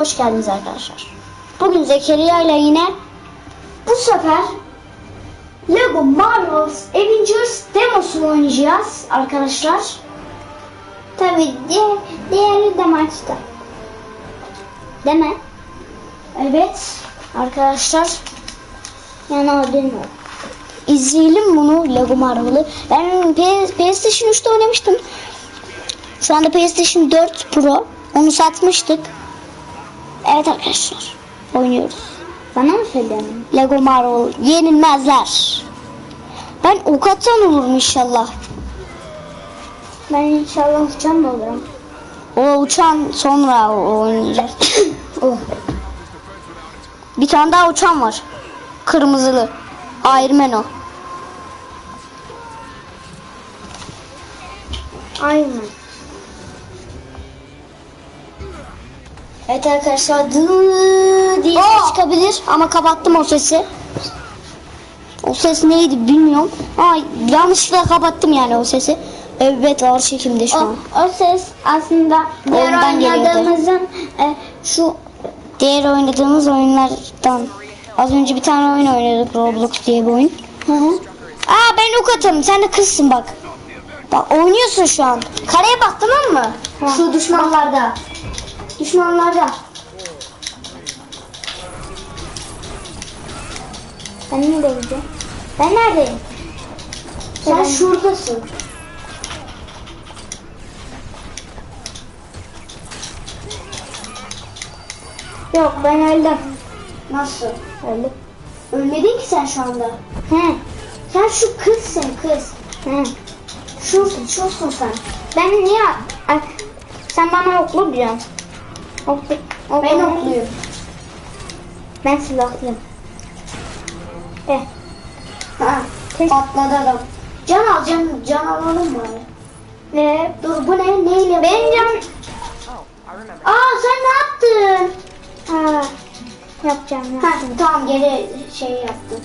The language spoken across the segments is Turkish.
Hoş geldiniz arkadaşlar. Bugün Zekeriya ile yine bu sefer Lego Marvel's Avengers demosunu oynayacağız arkadaşlar. Tabii diğer, diğeri de maçta. Mi? Evet arkadaşlar Yani mi? izleyelim bunu Lego Marvel'ı. Ben PlayStation 3'te oynamıştım. Şu anda PlayStation 4 Pro. Onu satmıştık. Evet arkadaşlar oynuyoruz. Bana mı söylüyorsun? Lego Marvel yenilmezler. Ben ok atan olurum inşallah. Ben inşallah uçan da olurum. O uçan sonra o- oynayacağız. Oh. Bir tane daha uçan var. Kırmızılı. Iron Man o. Aynen. Evet arkadaşlar dı diye ses çıkabilir ama kapattım o sesi. O ses neydi bilmiyorum. Aa, yanlışlıkla kapattım yani o sesi. Evet ağır çekimde şu O, an. o ses aslında diğer Ondan oynadığımızın e, şu Diğer oynadığımız oyunlardan. Az önce bir tane oyun oynadık Roblox diye bir oyun. hı hı. Aa ben ok atarım sen de kızsın bak. Bak oynuyorsun şu an. Kareye bak tamam mı? Tamam. Şu düşmanlarda. Düşmanlarda. Ben neredeyim? Ben neredeyim? Sen Ben- şuradasın. Yok ben öldüm. Nasıl? Öldüm. Ölmedin ki sen şu anda. He. Sen şu kızsın kız. He. Şusun, şusun sen. Ben niye... Sen bana oklu diyorsun. Oklu. oklu. Ben okluyum. Ben silahlıyım. Eh. Ha, patladı adam. Can al, can, can alalım mı? Ve Dur bu ne? Neyle? benim canım... Aa sen ne yaptın? Ha, yapacağım Ha, yapacağım. tamam geri şey yaptım.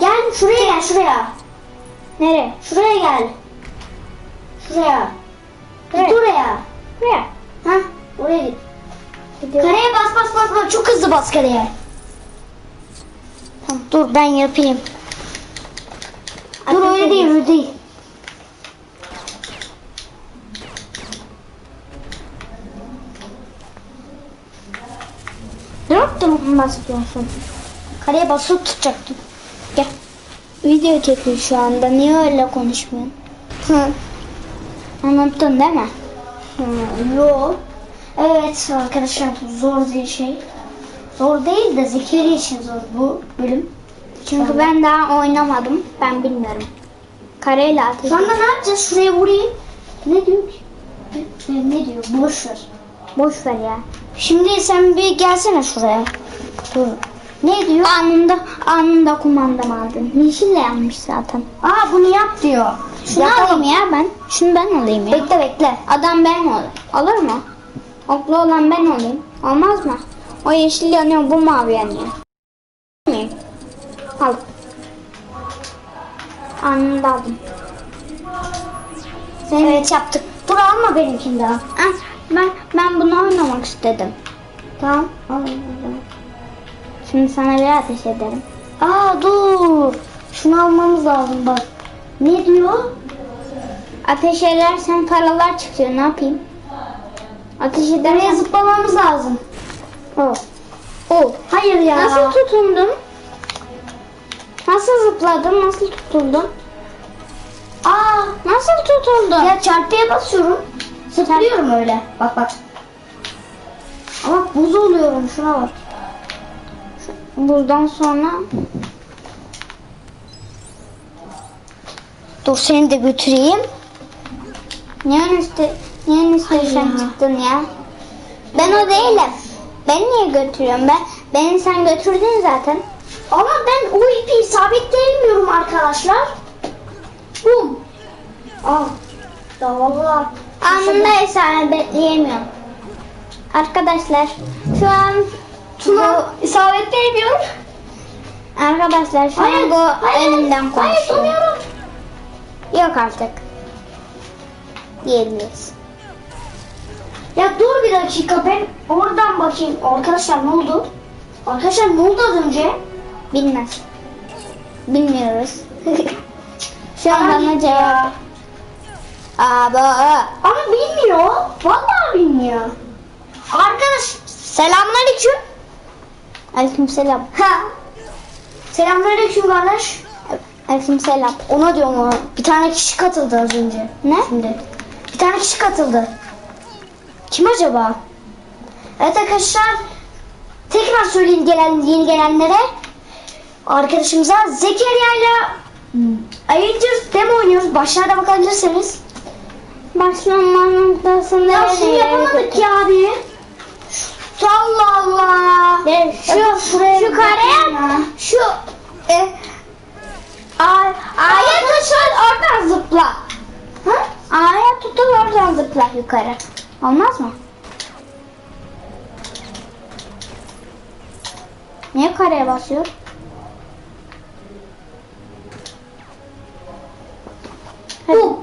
Gel şuraya gel şuraya. Nereye? Şuraya gel. Şuraya. Git Nereye? oraya. Nereye? Ha, oraya git. Gidiyorum. Kareye bas bas bas bas. Çok hızlı bas kareye. Tamam, dur ben yapayım. Dur öyle değil öyle değil. Drop mu basıyorsun? Kareye basıp tutacaktım. Gel. Video çekiyor şu anda. Niye öyle konuşmuyorsun? Hı. Unuttun değil mi? Hı, Yo. Evet arkadaşlar zor bir şey. Zor değil de Zekeri için zor bu bölüm. Çünkü ben daha oynamadım. Ben bilmiyorum. Kareyle ateş. Anda ne yapacağız? Şuraya vurayım. Ne diyor ki? Ne, ne diyor? Boş ver. Boş ver ya. Şimdi sen bir gelsene şuraya. Dur. Ne diyor? Anında anında kumandamı aldın. Yeşille yanmış zaten. Aa bunu yap diyor. Şunu Yapalım. alayım ya ben. Şunu ben alayım ya. Bekle bekle. Adam ben ol. Olur mu? Oklu olan ben olayım. Olmaz mı? O yeşil yanıyor, bu mavi yanıyor. Al. Anında aldım. Sen Evet yaptık. Dur alma benimkini daha. Ah, ben ben bunu oynamak istedim. Tamam. Al. Şimdi sana bir ateş ederim. Aa dur. Şunu almamız lazım bak. Ne diyor? Ateş edersen paralar çıkıyor. Ne yapayım? Ateş edersen... zıplamamız lazım. Oh. O. Hayır ya. Nasıl tutundun? Nasıl zıpladın? Nasıl tutuldun? Aa. Nasıl tutuldun? Ya çarpıya basıyorum. Zıplıyorum öyle. Bak bak. Ama buz oluyorum şuna bak. Buradan sonra Dur seni de götüreyim. en üstte niye Hayır ya. çıktın ya? Ben o değilim. Ben niye götürüyorum? Ben beni sen götürdün zaten. Ama ben o ipi sabitleyemiyorum arkadaşlar. Bum. Aa. Da vallahi. Anında isabetleyemiyorum. Arkadaşlar şu an Tuna isabetleyemiyorum. arkadaşlar şu Hayır, an bu hayır, elimden hayır, konuşuyor. donuyorum. Yok artık. Diyebiliriz. Ya dur bir dakika ben oradan bakayım. Arkadaşlar ne oldu? Arkadaşlar ne oldu az önce? Bilmez. Bilmiyoruz. Şu an bana cevap. Abi. Ama bilmiyor. Vallahi bilmiyor. Arkadaş selamünaleyküm. Aleykümselam. Ha. Selamünaleyküm kardeş. Aleykümselam. Ona diyorum ona. Bir tane kişi katıldı az önce. Ne? Şimdi. Bir tane kişi katıldı. Kim acaba? Evet arkadaşlar. Tekrar söyleyeyim gelen yeni gelenlere. Arkadaşımıza Zekeriya ile Avengers demo oynuyoruz. Başlarda bakabilirsiniz. Başlama noktasında Ya şimdi yapamadık ya abi. Şu- Allah Allah. Şu, şuraya şu kareye şu e, ay, aya tutun oradan zıpla. Ha? Aya tutun oradan zıpla yukarı. Olmaz mı? Niye kareye basıyor? Bu.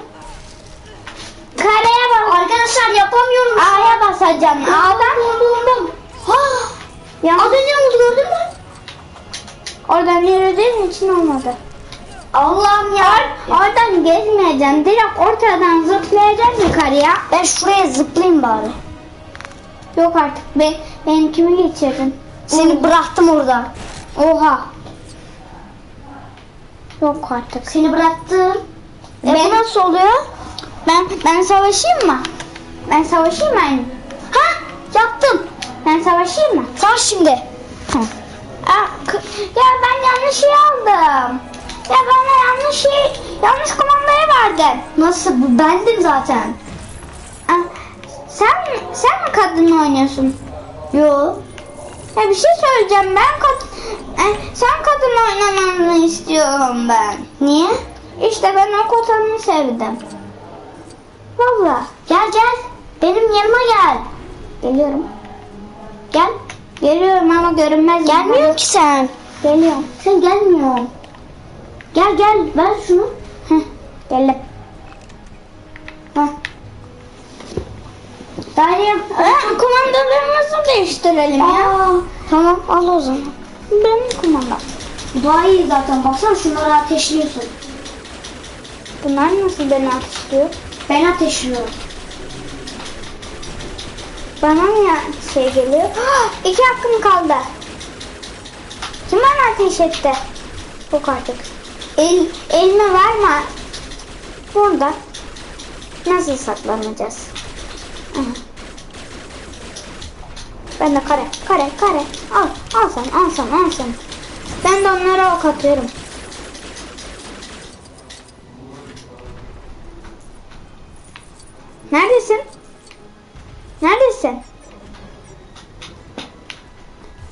Kareye bas. Arkadaşlar yapamıyorum. A'ya basacaksın. A'dan Buldum. Ha. Ya, Az önce oldu gördün mü? oradan yürüdüğün için olmadı. Allah'ım ya. Oradan gezmeyeceksin. Direkt ortadan zıplayacaksın yukarıya. Ben şuraya zıplayayım bari. Yok artık. Ben, benimkimi geçirdin. Seni bıraktım orada. Oha. Yok artık. Seni bıraktım. E Ben- bu nasıl oluyor? Ben ben savaşayım mı? Ben savaşayım mı? anne? Ha? Yaptım. Ben savaşayım mı? Sar şimdi. Aa, k- ya ben yanlış şey aldım. Ya bana yanlış şey, yanlış kumandayı verdin. Nasıl? Bu bendim zaten. Aa, sen sen mi kadın oynuyorsun? Yo. Ya bir şey söyleyeceğim. Ben kad e, sen kadın oynamanı istiyorum ben. Niye? İşte ben o kotanı sevdim. Valla. Gel gel. Benim yanıma gel. Geliyorum. Gel. Geliyorum ama görünmez. Gelmiyor ki sen. Geliyorum. Sen gelmiyorsun. Gel gel. Ver şunu. Heh, geldim. Heh. Daireye. Aa, kumandalarımızı değiştirelim ya. Aa, tamam al o zaman. Benim kumandam. Daha iyi zaten. Baksana şunları ateşliyorsun. Bunlar nasıl beni atışlıyor? Ben ateşliyorum. Bana niye şey geliyor? İki hakkım kaldı. Kim bana ateş etti? Yok artık. El, elime verme. Burada. Nasıl saklanacağız? Ben de kare, kare, kare. Al, al sen, al sen, al sen. Ben de onlara ok atıyorum. Neredesin? Neredesin?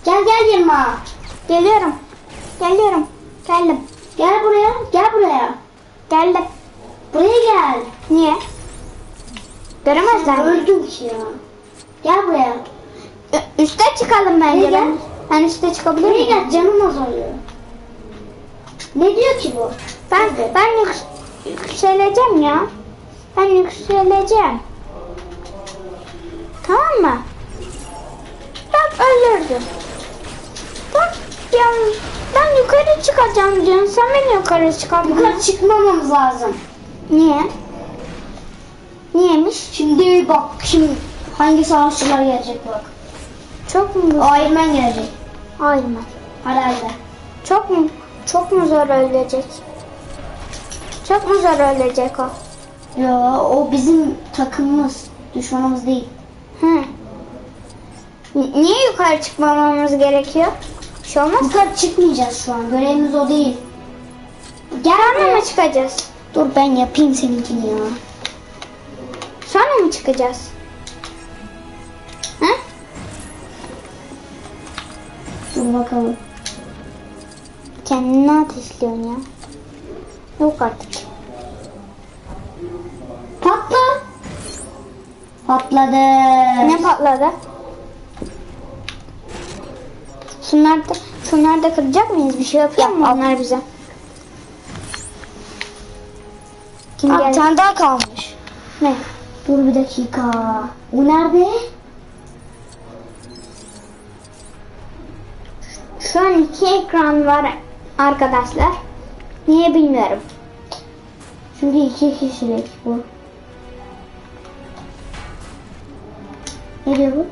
Gel gel yanıma. Geliyorum. Geliyorum. Geldim. Gel buraya. Gel buraya. Geldim. Buraya gel. Niye? Göremezler mi? Öldüm ki ya. Gel buraya. Ü- Üste çıkalım bence. Buraya Ben, gel. ben üste çıkabilir Buraya miyim? gel. Canım azalıyor. Ne diyor ki bu? Ben, ben yük- yükseleceğim ya. Ben yükseleceğim. Tamam mı? Bak öldürdü. Bak ya ben yukarı çıkacağım diyorsun. Sen beni yukarı çıkar. Yukarı çıkmamamız lazım. Niye? Niyemiş? Şimdi bak şimdi hangi savaşçılar gelecek bak. Çok mu? Iron Man gelecek. Hayır mı? Herhalde. Çok mu? Çok mu zor ölecek? Çok mu zor ölecek o? Ya o bizim takımımız. Düşmanımız değil. Hı. Niye yukarı çıkmamamız gerekiyor? Şey olmaz. Yukarı çıkmayacağız şu an. Görevimiz o değil. Gel Sonra mı çıkacağız? Dur ben yapayım seninkini ya. Sonra mı çıkacağız? Hı? Dur bakalım. Kendini ateşliyorsun ya. Yok artık. Patla. Patladı. Ne patladı? Şunlar da, şunlar da kıracak mıyız? Bir şey yapıyor Yap, mu al. onlar bize? Kim Aa, bir geldi? tane daha kalmış. Ne? Dur bir dakika. O nerede? Şu an iki ekran var arkadaşlar. Niye bilmiyorum. Çünkü iki kişilik bu. Ne diyor bu?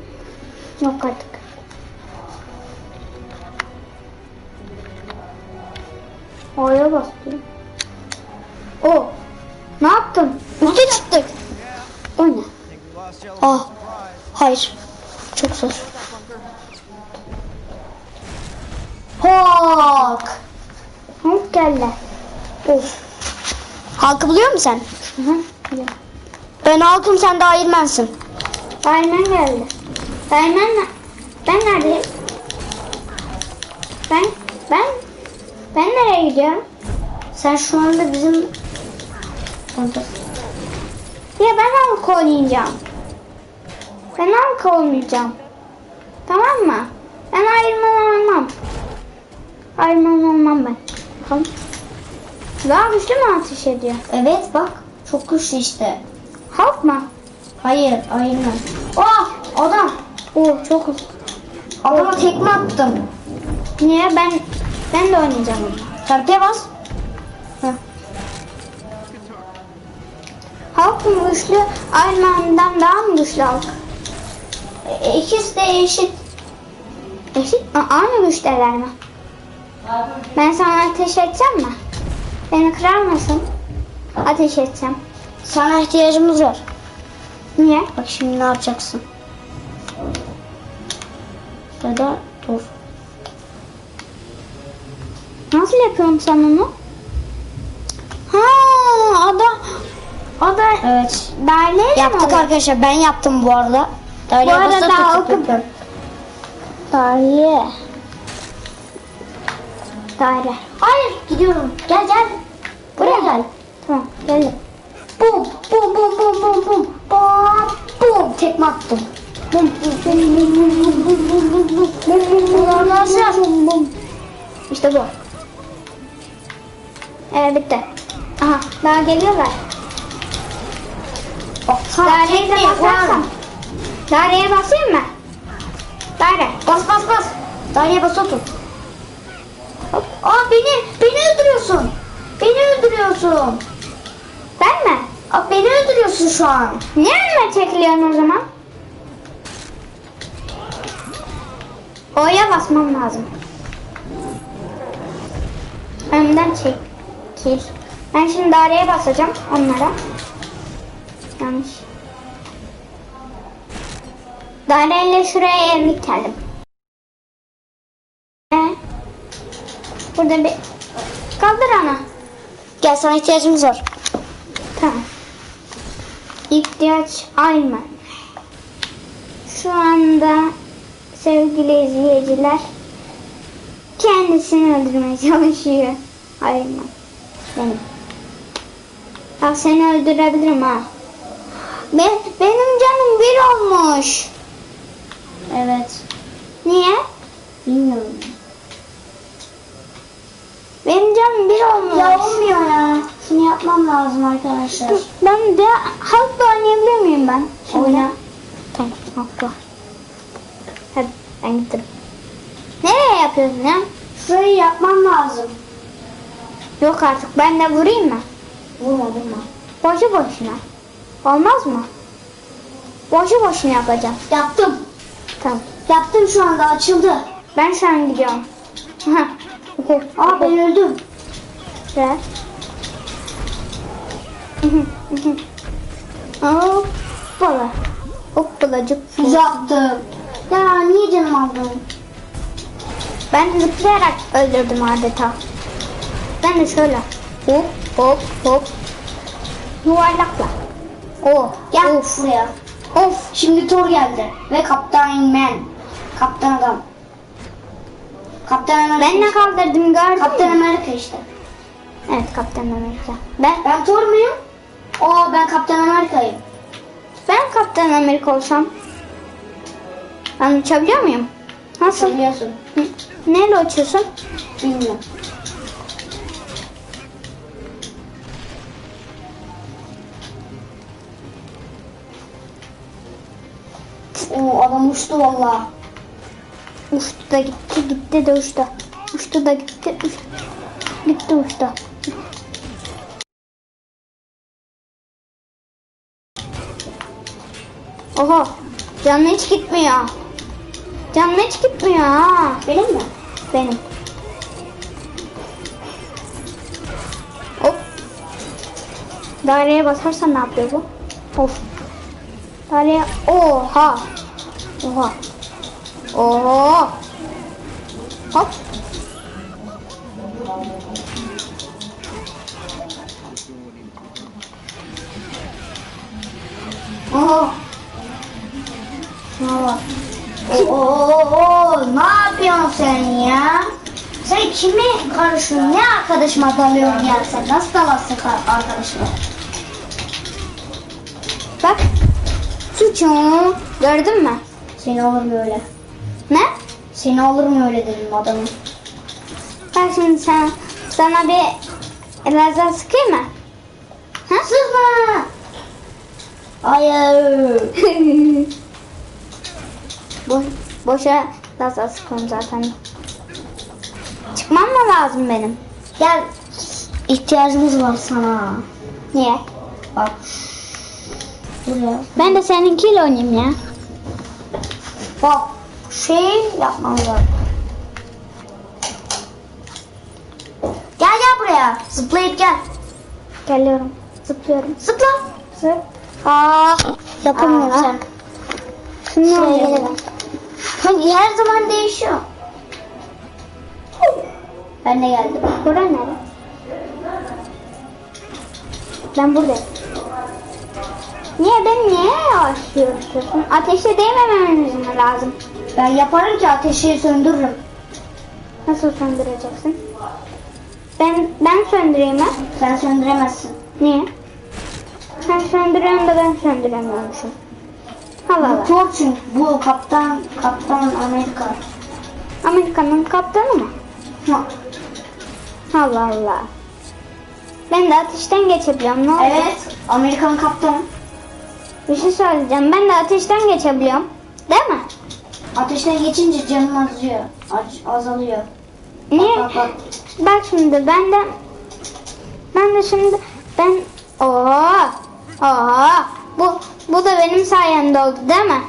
Sen de Ironman'sın. Aymen geldi. Ne? Ben neredeyim? Ben ben ben nereye gidiyorum? Sen şu anda bizim... Ya ben halka oynayacağım. Ben halka olmayacağım. Tamam mı? Ben Iron olmam. Iron olmam ben. Bakalım. Daha güçlü mü ateş ediyor? Evet bak. Çok güçlü işte. Halk mı? Hayır Ironman. Oh adam. Oo çok hızlı. Adama tekme attım. Niye? Ben ben de oynayacağım. Çarpıya bas. Halk mı güçlü? Iron Man'dan daha mı güçlü halk? E, ikisi de eşit. Eşit mi? Aynı güçteler mi? Ben sana ateş edeceğim mi? Beni kırar mısın? Ateş edeceğim. Sana ihtiyacımız var. Niye? Bak şimdi ne yapacaksın? Ya da dur. Nasıl yapıyorsun sen onu? Ha, o da o da Evet. mi Yaptık oluyor? arkadaşlar. Ben yaptım bu arada. Daire Bu arada halkı- yapıyorum. Daire. Daire. Hayır gidiyorum. Gel gel. Buraya gel. Tamam geldim. Bum bum bum bum bum bum. Bum bum. Tekme attım. Bum bum bum bum bum bum bum bum bum bum. Bum bum bum arkadaşlar. İşte bu. Evet bitti. Aha daha geliyorlar. Bak Daireyi de basarsam. Daireye basayım mı? Daire. Bas bas bas. Daireye bas otur. Aa beni beni öldürüyorsun. Beni öldürüyorsun. Ben mi? Aa beni öldürüyorsun şu an. Niye önüme çekiliyorsun o zaman? O'ya basmam lazım. Önden çekil. Ben şimdi daireye basacağım onlara. Yanlış. Daireyle şuraya evlilik geldim. Ee, burada bir... Kaldır ana. Gel sana ihtiyacımız var. Tamam. İhtiyaç aynı. Şu anda sevgili izleyiciler kendisini öldürmeye çalışıyor. Mı? Benim. Bak seni öldürebilirim ha. Ben, benim canım bir olmuş. Evet. Niye? Bilmiyorum. Benim canım bir olmuş. Ya olmuyor ya. Şunu yapmam lazım arkadaşlar. Ben de halkla oynayabilir miyim ben? Şimdi? Oyna. Tamam halkla. Hadi ben gittim. Nereye yapıyorsun ya? Şurayı yapmam lazım. Yok artık ben de vurayım mı? Vurma vurma. Boşu boşuna. Olmaz mı? Boşu boşuna yapacağım. Yaptım. Tamam. Yaptım şu anda açıldı. Ben an gidiyorum. Oku. Aa ben öldüm. Ver. Hoppala. Hoppalacık. Füze attım. Ya niye canım aldın? Ben zıplayarak öldürdüm adeta. Ben de şöyle. Hop hop hop. Yuvarlakla. Oh. Gel Of. buraya. Of. Şimdi Thor geldi. Ve Kaptan Man. Kaptan adam. Kaptan Amerika. Ben ne kaldırdım gördün Kaptan? Amerika işte. Evet Kaptan Amerika. Ben ben Thor muyum? Oo ben Kaptan Amerika'yım. Ben Kaptan Amerika olsam ben uçabiliyor muyum? Nasıl? Uçabiliyorsun. Neyle uçuyorsun? Bilmiyorum. Oo adam uçtu vallahi. Uçtu da gitti, gitti de uçtu. Uçtu da gitti, uçtu. Gitti uçtu. Oha, canlı hiç gitmiyor. Canlı hiç gitmiyor ha. Benim mi? Benim. Hop. Daireye basarsan ne yapıyor bu? Of. Daireye... Oha. Oha. Oha. Oha. Şuna bak. Oo, ne yapıyorsun sen ya? Sen kime karışıyorsun? Ne arkadaşıma dalıyorsun ya sen? Nasıl dalasın kar- arkadaşına? Bak. Suçum. Gördün mü? Seni olur mu öyle? Ne? Seni mu öyle dedim adamın. Bak şimdi sen, sana bir lazer sıkayım mı? Ha? Sıkma! Hayır. Bo boşa lazer sıkıyorum zaten. Çıkmam mı lazım benim? Gel. İhtiyacımız var sana. Niye? Bak. Buraya. Ben de seninkiyle oynayayım ya. Bak. Şey yapmamız lazım. Gel gel buraya. Zıplayıp gel. Geliyorum. Zıplıyorum. Zıpla. Zıp. Aa, Yapamıyorum Aa. sen. Şuraya oynayalım. gelelim. Hani her zaman değişiyor. Ben de geldim. Bura nere? Ben buradayım. Niye ben niye yavaşlıyorsun? Ateşe değmememiz mi lazım? Ben yaparım ki ateşi söndürürüm. Nasıl söndüreceksin? Ben ben söndüreyim ha? Sen söndüremezsin. Niye? Sen söndürüyorsun da ben söndüremiyormuşum. Allah Allah. Bu çünkü bu kaptan kaptan Amerika. Amerika'nın kaptanı mı? Ha, Allah Allah. Ben de ateşten geçebiliyorum. Ne oldu? Evet, Amerikan kaptanı. Bir şey söyleyeceğim. Ben de ateşten geçebiliyorum. Değil mi? Ateşten geçince canın azıyor. Az- azalıyor. Niye? Bak, bak, Bak şimdi ben de ben de şimdi ben oha oha bu bu da benim sayemde oldu değil mi?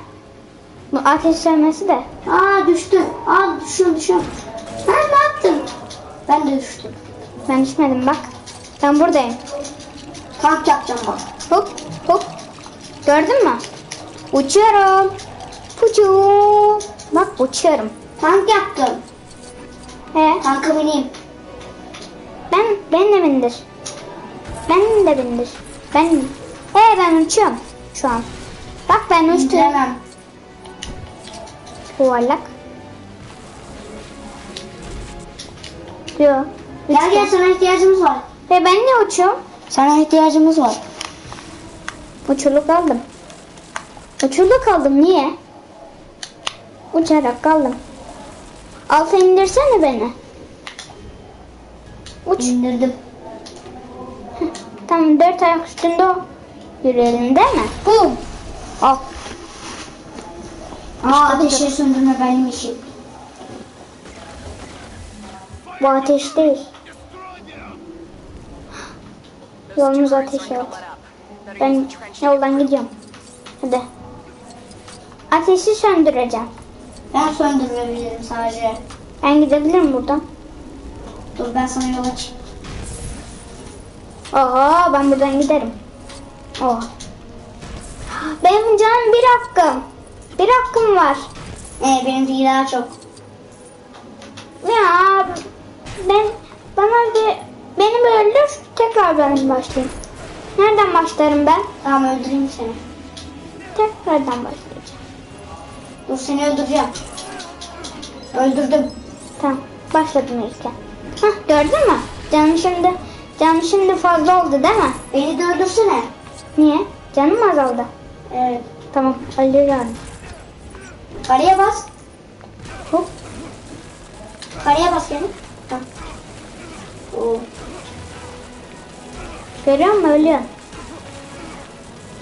Bu ateş sönmesi de. Aa düştü. Aa düşüyor düşüyor. Ha ne yaptın? Ben de düştüm. Ben düşmedim bak. Ben buradayım. Tank yapacağım bak. Hop hop. Gördün mü? Uçuyorum. Pucu. Bak uçuyorum. Tank yaptım. He, Tanka bineyim. ben ben de bindir. Ben de bindir. Ben He ben uçuyorum şu an. Bak ben uçtum. İndiremem. Yuvarlak. Yok. Gel gel sana ihtiyacımız var. Ve ben niye uçuyorum? Sana ihtiyacımız var. Uçurlu kaldım. Uçurlu kaldım niye? Uçarak kaldım. Alta indirsene beni. Uç. İndirdim. Tamam dört ayak üstünde o. Yürüyelim değil mi? Bum. Al. Aa ateşi söndürme benim işim. Bu ateş değil. Yolumuz ateş evet. Ben yoldan gidiyorum. Hadi. Ateşi söndüreceğim. Ben söndürebilirim sadece. Ben gidebilirim buradan. Dur ben sana yol açayım. Oha ben buradan giderim. Oh. Benim canım bir hakkım. Bir hakkım var. Ee benimki daha çok. Ya ben bana bir beni öldür tekrar ben başlayayım. Nereden başlarım ben? Tamam öldüreyim seni. Tekrardan başlayacağım. Dur seni öldüreceğim. Öldürdüm. Tamam başladım ilk. Hah gördün mü? Canım şimdi canım şimdi fazla oldu değil mi? Beni de öldürsene. Niye? Canım azaldı. Evet. Tamam öldürüyorum. Karaya bas. Hop. Karaya bas gene. Bak. Oo. Görüyor musun? Ölüyorsun.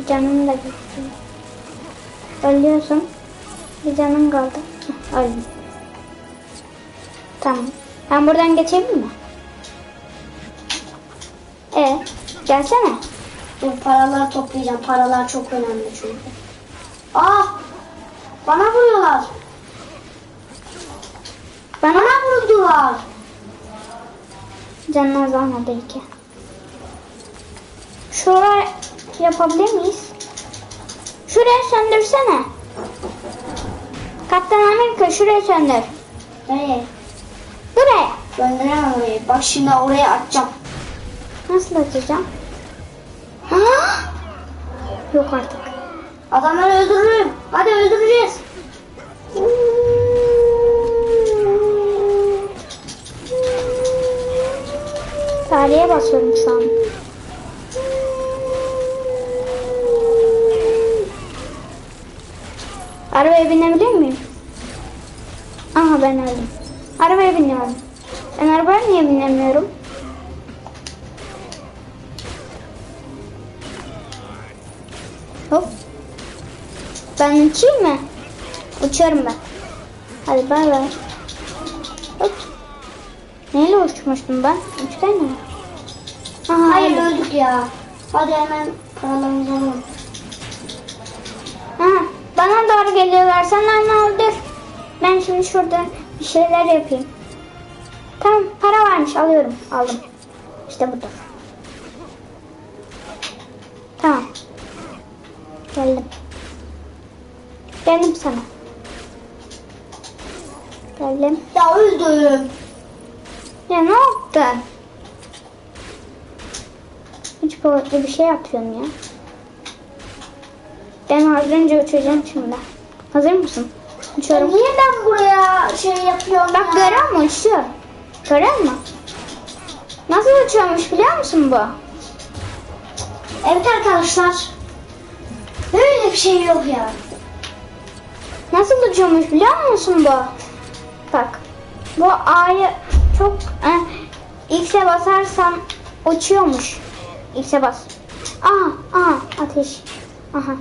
Canım da gitti. Ölüyorsun. Bir canım kaldı. Öldüm. Tamam. Ben buradan geçebilir mi? E gelsene. Bu paraları toplayacağım. Paralar çok önemli çünkü. Ah! Bana vuruyorlar. Bana Bana vurdular. canın azalmadı iki. Şuraya yapabilir miyiz? Şuraya söndürsene. Kaptan Amerika şuraya söndür. Nereye? Buraya. Gönderemem orayı. Bak şimdi oraya atacağım. Nasıl açacağım? Ah! Yok artık. Adamları öldürürüm. Hadi öldüreceğiz. Tarihe basıyorum şu an. Arabaya binebilir miyim? Aha ben öldüm. Arabaya biniyorum. Ben arabaya niye binemiyorum? Hop. Ben uçayım mı? Uçuyorum ben. Hadi bay bay. Hop. Neyle uçmuştum ben? Üçgen mi? Aha, Hayır öldüm. öldük ya. Hadi hemen paralarımızı alalım. Aha, bana doğru geliyorlar. Sen anne öldür. Ben şimdi şurada bir şeyler yapayım. Tamam para varmış alıyorum. Aldım. İşte budur. Tamam. Geldim. Geldim sana. Geldim. Ya öldüm. Ya ne yaptın? Hiç kuvvetli bir şey yapıyorsun ya. Ben az önce uçacağım şimdi. Hazır mısın? Uçuyorum. niye ben buraya şey yapıyorum Bak ya? görüyor musun? Uçuyor. Görüyor musun? Nasıl uçuyormuş biliyor musun bu? Evet arkadaşlar. Böyle bir şey yok ya. Nasıl uçuyormuş biliyor musun bu? Bak. Bu A'yı çok e, X'e basarsan uçuyormuş. X'e bas. Aa, aa ateş. Aha.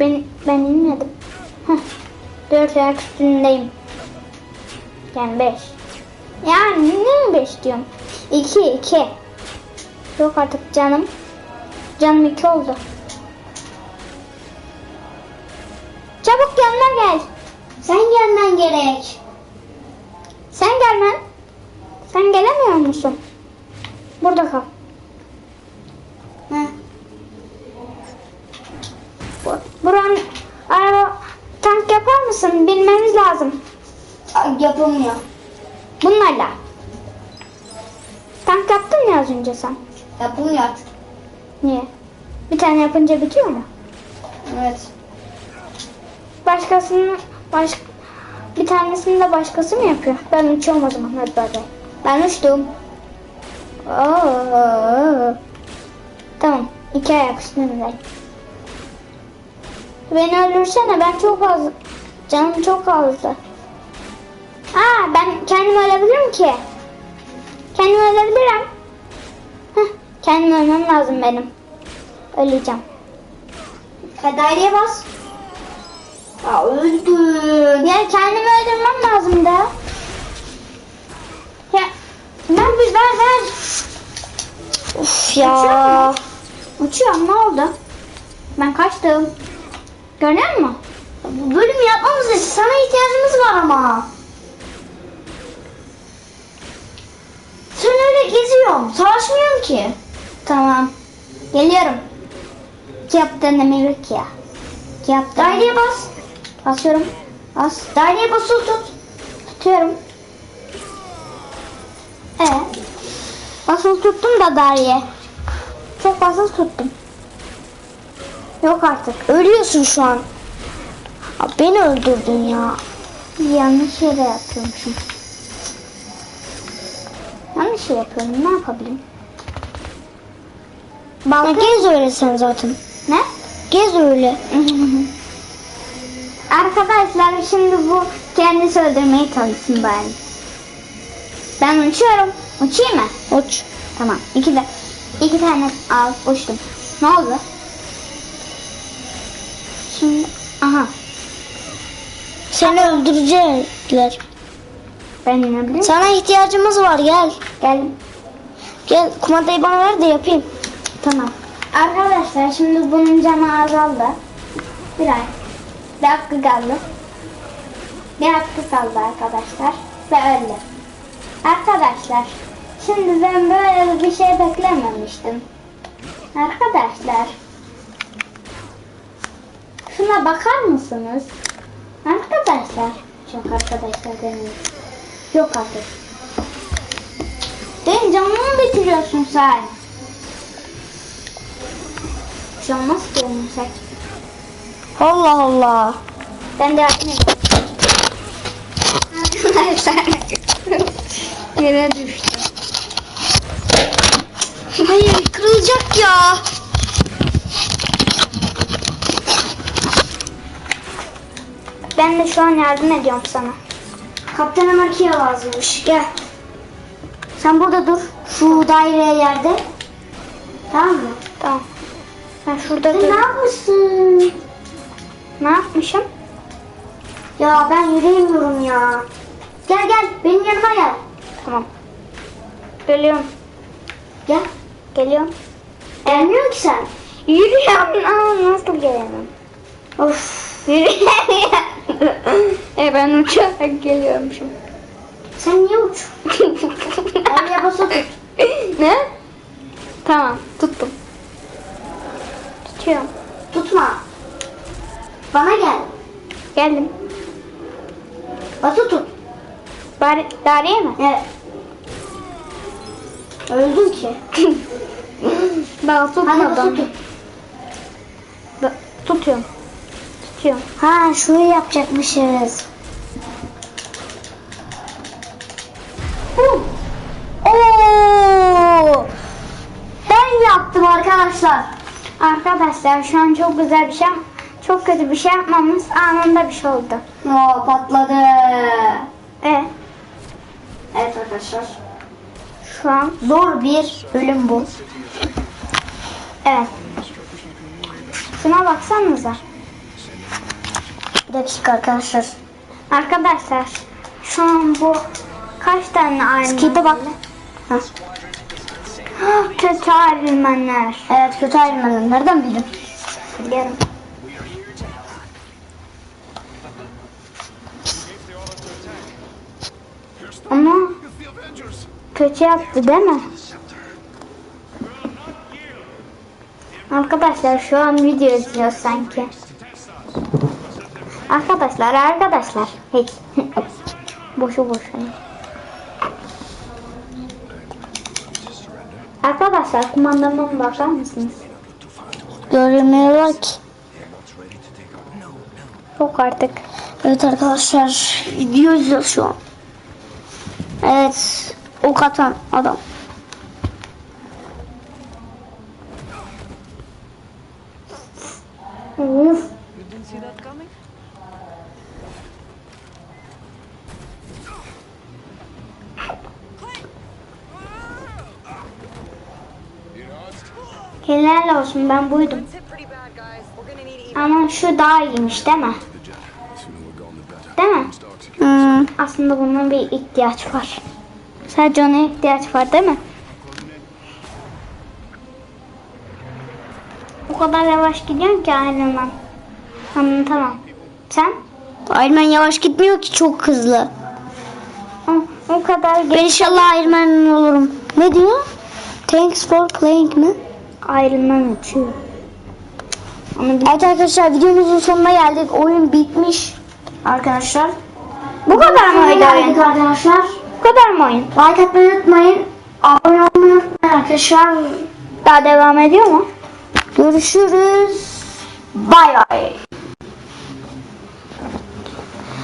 Ben ben inmedim. Heh. Dört ayak üstündeyim. Yani beş. Yani ne beş diyorum? İki, iki. Yok artık canım. Canım iki oldu. Çabuk yanına gel. Sen gelmen gerek. Sen gelmen. Sen gelemiyor musun? Burada kal. Heh. Bu- Buranın araba tank yapar mısın? Bilmemiz lazım. Yapılmıyor. Bunlarla. Tank yaptın ya az önce sen. Yapılmıyor artık. Niye? Bir tane yapınca bitiyor mu? Evet. Başkasının baş, bir tanesini de başkası mı yapıyor? Ben uçuyorum o zaman. Hadi bay bay. Ben uçtum. Oo. Tamam. iki ayak üstünde. Beni öldürsene. Ben çok az. Canım çok azdı. Aa ben kendim ölebilirim ki. Kendim ölebilirim. Heh, kendim ölmem lazım benim. Öleceğim. Daireye bas. Ya öldüm. Ya kendimi öldürmem lazım da. Ya ben bir ver ver. Of ya. Uçuyorum ne oldu? Ben kaçtım. Görüyor musun? Bu bölümü yapmamız için sana ihtiyacımız var ama. Sen öyle geziyorsun. Savaşmıyorsun ki. Tamam. Geliyorum. Captain America. Captain. Daireye bas. Basıyorum. Bas. Daireye basılı tut. Tutuyorum. Ee? Basılı tuttum da daireye. Çok basılı tuttum. Yok artık. Ölüyorsun şu an. Aa, beni öldürdün ya. Yanlış yere yapıyormuşum. Yanlış şey yapıyorum. Ne yapabilirim? Ya Balta... gez öyle sen zaten. Ne? Gez öyle. Arkadaşlar şimdi bu kendisi öldürmeye çalışsın bari. Ben uçuyorum. Uçayım mı? Uç. Tamam. İki de iki tane al uçtum. Ne oldu? Şimdi aha. Seni öldürecekler. Ben inebilirim. Sana ihtiyacımız var gel. Geldim. Gel kumandayı bana ver de yapayım. Tamam. Arkadaşlar şimdi bunun canı azaldı. Bir ay. Bir hakkı kaldı. Bir hakkı kaldı arkadaşlar. Ve öldü. Arkadaşlar. Şimdi ben böyle bir şey beklememiştim. Arkadaşlar. Şuna bakar mısınız? Arkadaşlar. Çok arkadaşlar demiyorum. Yok artık. Benim canımı bitiriyorsun sen. Olmaz ki olmasak. Allah Allah. Ben de edeyim. Yere düştü. Hayır kırılacak ya. Ben de şu an yardım ediyorum sana. Kaptan Amerika'ya lazımmış. Gel. Sen burada dur. Şu daireye yerde. Tamam mı? Tamam. Ben şurada Sen dur. ne yapmışsın? Ne yapmışım? Ya ben yürüyemiyorum ya. Gel gel benim yanıma gel. Tamam. Geliyorum. Gel. Geliyorum. Gelmiyor ki sen. Yürüyorum. Aa, nasıl gelemem? Of. Yürüyemiyorum. e ben uçarak geliyorum şimdi. Sen niye uç? El basa tut. ne? Tamam tuttum. Tutuyorum. Tutma. Bana gel. Geldim. Bası tut. Bari, Dariye mi? Evet. Öldüm ki. Ben Hadi bası tutmadım. tut. Tutuyorum. Tutuyorum. Ha şunu yapacakmışız. Oo! Ben yaptım arkadaşlar. Arkadaşlar şu an çok güzel bir şey çok kötü bir şey yapmamız anında bir şey oldu. Oo, patladı. E Evet arkadaşlar. şu an Zor bir ölüm bu. evet. Şuna baksanıza. Bir dakika arkadaşlar. Arkadaşlar şu an bu kaç tane aynı? Skip'e bak. Ha. Kötü ayrılmanlar. Evet kötü ayrılmadım. Nereden bildin? Biliyorum. Ama kötü yaptı değil mi? Arkadaşlar şu an video izliyor sanki. Arkadaşlar arkadaşlar. Hiç. boşu boşuna. Arkadaşlar kumandama bakar mısınız? Göremiyorlar ki. Yok artık. Evet arkadaşlar video izliyoruz şu an. Evet ok atan adam. Uf. Helal olsun ben buydum. Ama şu daha iyiymiş değil mi? Değil mi? Hmm. Aslında bunun bir ihtiyaç var. Sadece ona ihtiyaç var değil mi? O kadar yavaş gidiyorsun ki ayrılmam. Tamam tamam. Sen? Iron Man yavaş gitmiyor ki çok hızlı. O, o kadar Ben geç inşallah Iron Man olurum. Ne diyor? Thanks for playing mi? Ama bir- Evet arkadaşlar videomuzun sonuna geldik. Oyun bitmiş. Arkadaşlar. bu kadar mı oyun? arkadaşlar. Bu kadar mı oyun? Like atmayı unutmayın. Abone olmayı unutmayın arkadaşlar. Daha devam ediyor mu? Görüşürüz. Bay bay.